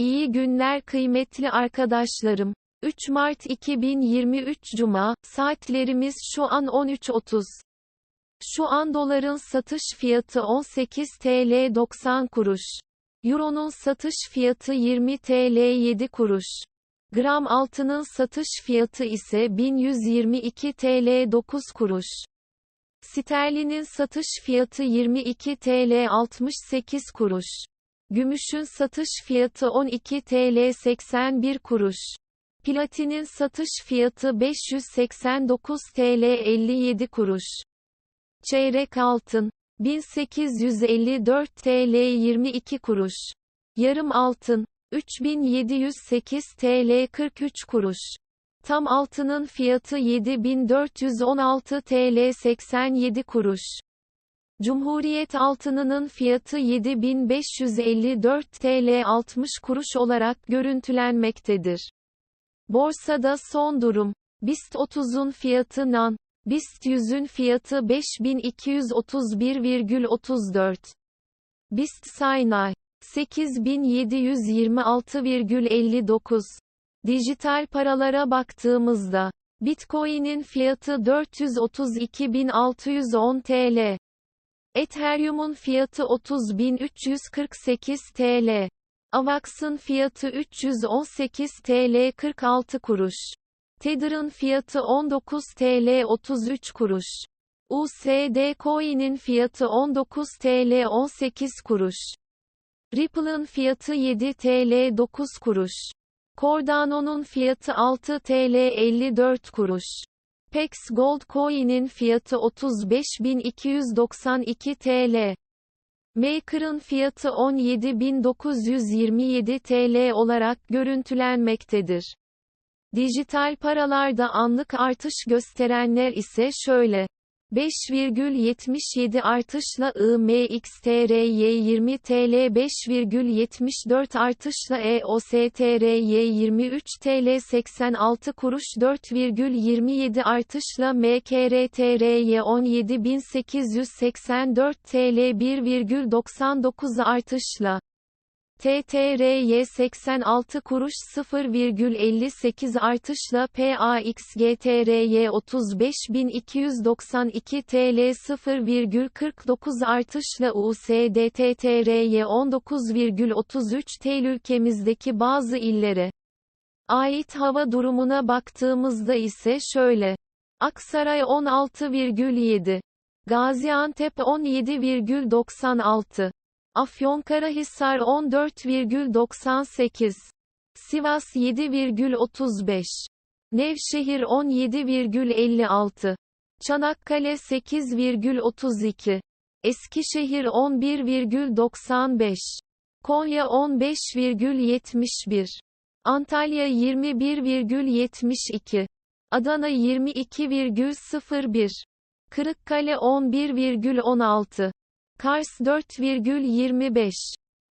İyi günler kıymetli arkadaşlarım. 3 Mart 2023 Cuma, saatlerimiz şu an 13.30. Şu an doların satış fiyatı 18 TL 90 kuruş. Euro'nun satış fiyatı 20 TL 7 kuruş. Gram altının satış fiyatı ise 1122 TL 9 kuruş. Sterlinin satış fiyatı 22 TL 68 kuruş. Gümüşün satış fiyatı 12 TL 81 kuruş. Platinin satış fiyatı 589 TL 57 kuruş. Çeyrek altın 1854 TL 22 kuruş. Yarım altın 3708 TL 43 kuruş. Tam altının fiyatı 7416 TL 87 kuruş. Cumhuriyet altınının fiyatı 7554 TL 60 kuruş olarak görüntülenmektedir. Borsada son durum. BIST 30'un fiyatı NAN. BIST 100'ün fiyatı 5231,34. BIST Saynay 8726,59. Dijital paralara baktığımızda Bitcoin'in fiyatı 432.610 TL. Ethereum'un fiyatı 30.348 TL. Avax'ın fiyatı 318 TL 46 kuruş. Tether'ın fiyatı 19 TL 33 kuruş. USD Coin'in fiyatı 19 TL 18 kuruş. Ripple'ın fiyatı 7 TL 9 kuruş. Cardano'nun fiyatı 6 TL 54 kuruş. Pex Gold Coin'in fiyatı 35.292 TL. Maker'ın fiyatı 17.927 TL olarak görüntülenmektedir. Dijital paralarda anlık artış gösterenler ise şöyle. 5,77 artışla IMXTRY 20 TL 5,74 artışla EOSTRY 23 TL 86 kuruş 4,27 artışla MKRTRY 17884 TL 1,99 artışla TTRY 86 kuruş 0,58 artışla PAXGTRY 35292 TL 0,49 artışla USDTTRY 19,33 TL ülkemizdeki bazı illere ait hava durumuna baktığımızda ise şöyle. Aksaray 16,7. Gaziantep 17,96. Afyonkarahisar 14,98. Sivas 7,35. Nevşehir 17,56. Çanakkale 8,32. Eskişehir 11,95. Konya 15,71. Antalya 21,72. Adana 22,01. Kırıkkale 11,16. Kars 4,25.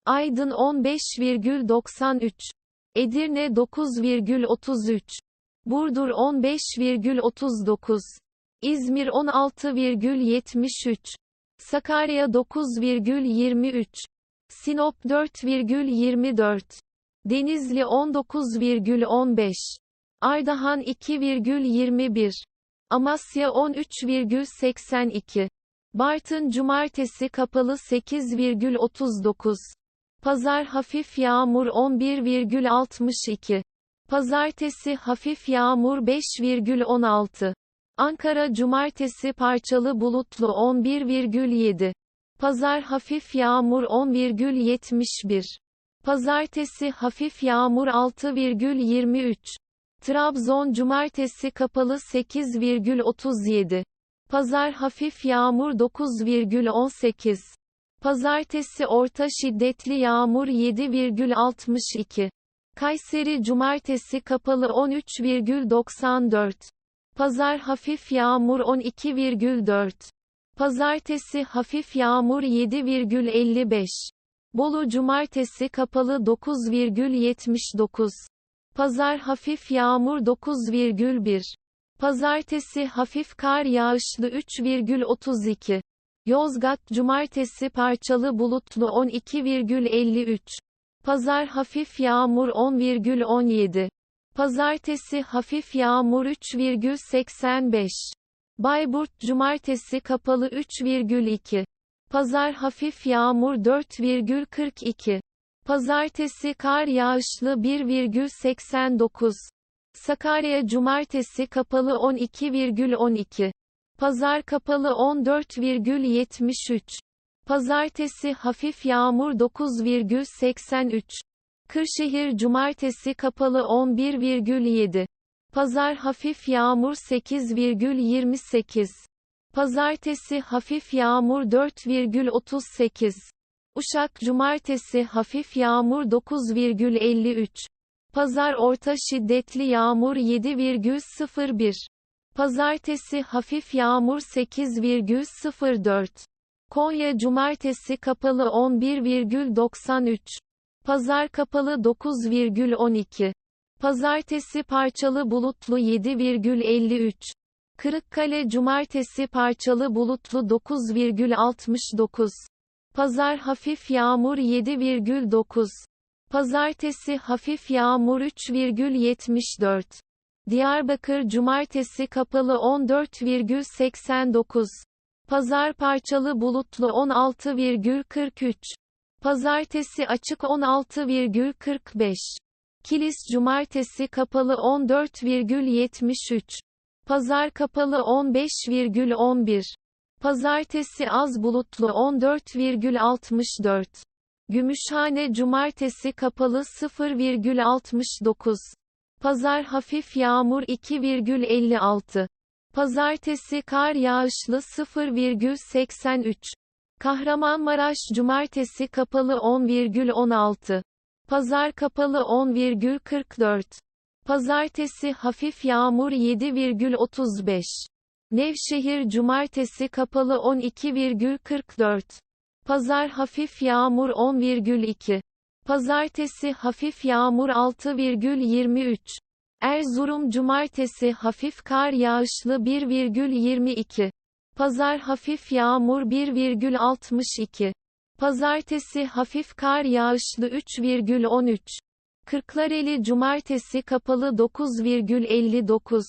Aydın 15,93. Edirne 9,33. Burdur 15,39. İzmir 16,73. Sakarya 9,23. Sinop 4,24. Denizli 19,15. Ardahan 2,21. Amasya 13,82. Bartın Cumartesi kapalı 8,39. Pazar hafif yağmur 11,62. Pazartesi hafif yağmur 5,16. Ankara Cumartesi parçalı bulutlu 11,7. Pazar hafif yağmur 10,71. Pazartesi hafif yağmur 6,23. Trabzon Cumartesi kapalı 8,37. Pazar hafif yağmur 9,18. Pazartesi orta şiddetli yağmur 7,62. Kayseri Cumartesi kapalı 13,94. Pazar hafif yağmur 12,4. Pazartesi hafif yağmur 7,55. Bolu Cumartesi kapalı 9,79. Pazar hafif yağmur 9,1. Pazartesi hafif kar yağışlı 3,32. Yozgat Cumartesi parçalı bulutlu 12,53. Pazar hafif yağmur 10,17. Pazartesi hafif yağmur 3,85. Bayburt Cumartesi kapalı 3,2. Pazar hafif yağmur 4,42. Pazartesi kar yağışlı 1,89. Sakarya Cumartesi kapalı 12,12. Pazar kapalı 14,73. Pazartesi hafif yağmur 9,83. Kırşehir Cumartesi kapalı 11,7. Pazar hafif yağmur 8,28. Pazartesi hafif yağmur 4,38. Uşak Cumartesi hafif yağmur 9,53. Pazar orta şiddetli yağmur 7,01. Pazartesi hafif yağmur 8,04. Konya Cumartesi kapalı 11,93. Pazar kapalı 9,12. Pazartesi parçalı bulutlu 7,53. Kırıkkale Cumartesi parçalı bulutlu 9,69. Pazar hafif yağmur 7,9. Pazartesi hafif yağmur 3,74. Diyarbakır Cumartesi kapalı 14,89. Pazar parçalı bulutlu 16,43. Pazartesi açık 16,45. Kilis Cumartesi kapalı 14,73. Pazar kapalı 15,11. Pazartesi az bulutlu 14,64. Gümüşhane Cumartesi kapalı 0,69. Pazar hafif yağmur 2,56. Pazartesi kar yağışlı 0,83. Kahramanmaraş Cumartesi kapalı 10,16. Pazar kapalı 10,44. Pazartesi hafif yağmur 7,35. Nevşehir Cumartesi kapalı 12,44. Pazar hafif yağmur 10,2. Pazartesi hafif yağmur 6,23. Erzurum Cumartesi hafif kar yağışlı 1,22. Pazar hafif yağmur 1,62. Pazartesi hafif kar yağışlı 3,13. Kırklareli Cumartesi kapalı 9,59.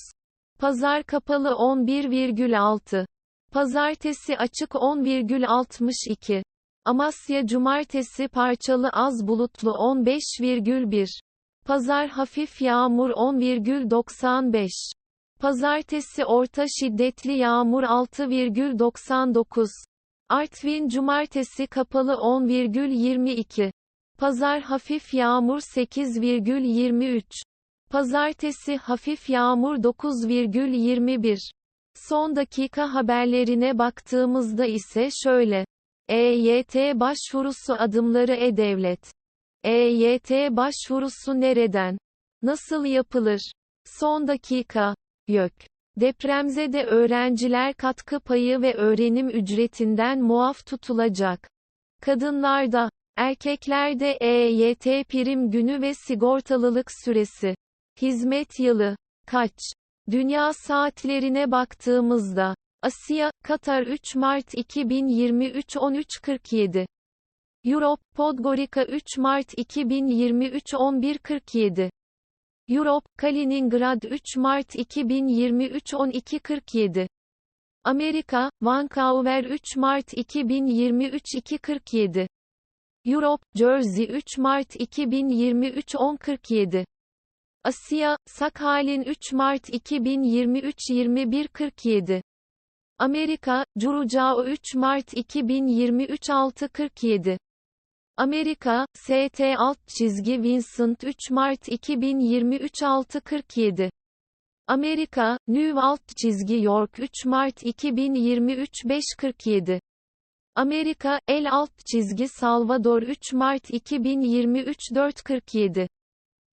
Pazar kapalı 11,6. Pazartesi açık 10,62. Amasya Cumartesi parçalı az bulutlu 15,1. Pazar hafif yağmur 10,95. Pazartesi orta şiddetli yağmur 6,99. Artvin Cumartesi kapalı 10,22. Pazar hafif yağmur 8,23. Pazartesi hafif yağmur 9,21. Son dakika haberlerine baktığımızda ise şöyle. EYT başvurusu adımları E-Devlet. EYT başvurusu nereden? Nasıl yapılır? Son dakika. YÖK. Depremzede öğrenciler katkı payı ve öğrenim ücretinden muaf tutulacak. Kadınlarda, erkeklerde EYT prim günü ve sigortalılık süresi. Hizmet yılı. Kaç? Dünya saatlerine baktığımızda, Asya, Katar 3 Mart 2023 13.47. Europe, Podgorica 3 Mart 2023 11.47. Europe, Kaliningrad 3 Mart 2023 12.47. Amerika, Vancouver 3 Mart 2023 2.47. Europe, Jersey 3 Mart 2023 10.47. Asya, Sakhalin 3 Mart 2023 21.47. Amerika, Curacao 3 Mart 2023 6.47. Amerika, ST alt çizgi Vincent 3 Mart 2023 6.47. Amerika, New alt çizgi York 3 Mart 2023 5.47. Amerika, El alt çizgi Salvador 3 Mart 2023 4.47.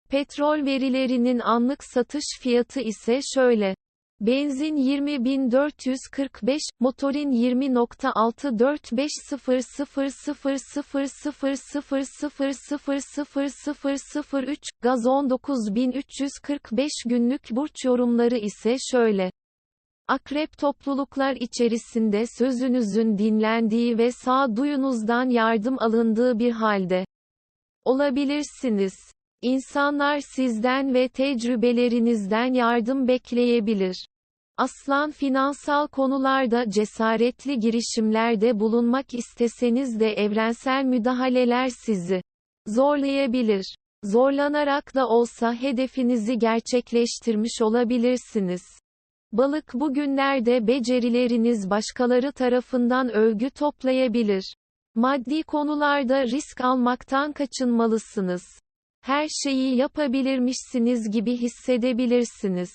Petrol verilerinin anlık satış fiyatı ise şöyle. Benzin 20.445, motorin 20.645000000000003, gaz 19345 günlük burç yorumları ise şöyle. Akrep topluluklar içerisinde sözünüzün dinlendiği ve sağduyunuzdan yardım alındığı bir halde. olabilirsiniz. İnsanlar sizden ve tecrübelerinizden yardım bekleyebilir. Aslan finansal konularda cesaretli girişimlerde bulunmak isteseniz de evrensel müdahaleler sizi zorlayabilir. Zorlanarak da olsa hedefinizi gerçekleştirmiş olabilirsiniz. Balık bugünlerde becerileriniz başkaları tarafından övgü toplayabilir. Maddi konularda risk almaktan kaçınmalısınız. Her şeyi yapabilirmişsiniz gibi hissedebilirsiniz.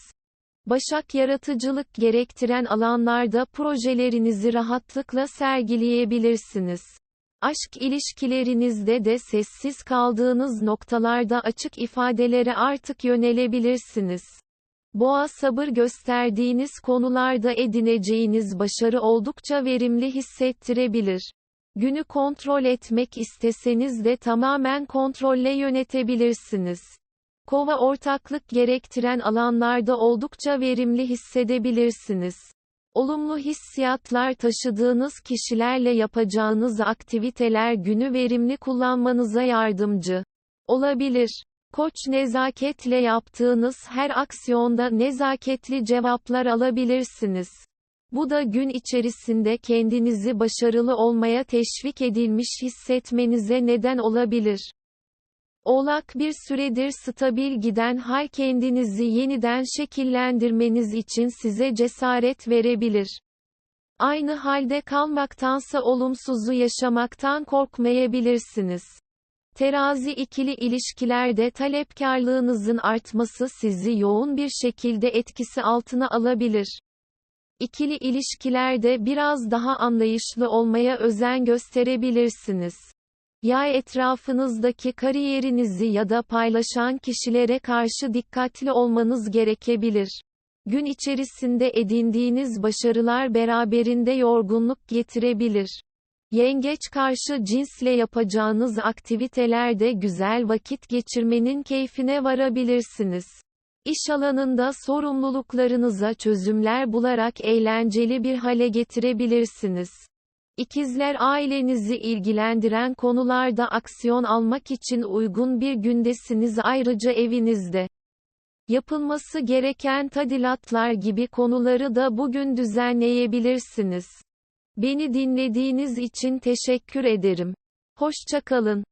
Başak yaratıcılık gerektiren alanlarda projelerinizi rahatlıkla sergileyebilirsiniz. Aşk ilişkilerinizde de sessiz kaldığınız noktalarda açık ifadelere artık yönelebilirsiniz. Boğa sabır gösterdiğiniz konularda edineceğiniz başarı oldukça verimli hissettirebilir. Günü kontrol etmek isteseniz de tamamen kontrolle yönetebilirsiniz. Kova ortaklık gerektiren alanlarda oldukça verimli hissedebilirsiniz. Olumlu hissiyatlar taşıdığınız kişilerle yapacağınız aktiviteler günü verimli kullanmanıza yardımcı olabilir. Koç nezaketle yaptığınız her aksiyonda nezaketli cevaplar alabilirsiniz. Bu da gün içerisinde kendinizi başarılı olmaya teşvik edilmiş hissetmenize neden olabilir. Oğlak bir süredir stabil giden hal kendinizi yeniden şekillendirmeniz için size cesaret verebilir. Aynı halde kalmaktansa olumsuzu yaşamaktan korkmayabilirsiniz. Terazi ikili ilişkilerde talepkarlığınızın artması sizi yoğun bir şekilde etkisi altına alabilir. İkili ilişkilerde biraz daha anlayışlı olmaya özen gösterebilirsiniz. Yay etrafınızdaki kariyerinizi ya da paylaşan kişilere karşı dikkatli olmanız gerekebilir. Gün içerisinde edindiğiniz başarılar beraberinde yorgunluk getirebilir. Yengeç karşı cinsle yapacağınız aktivitelerde güzel vakit geçirmenin keyfine varabilirsiniz. İş alanında sorumluluklarınıza çözümler bularak eğlenceli bir hale getirebilirsiniz. İkizler ailenizi ilgilendiren konularda aksiyon almak için uygun bir gündesiniz ayrıca evinizde. Yapılması gereken tadilatlar gibi konuları da bugün düzenleyebilirsiniz. Beni dinlediğiniz için teşekkür ederim. Hoşçakalın.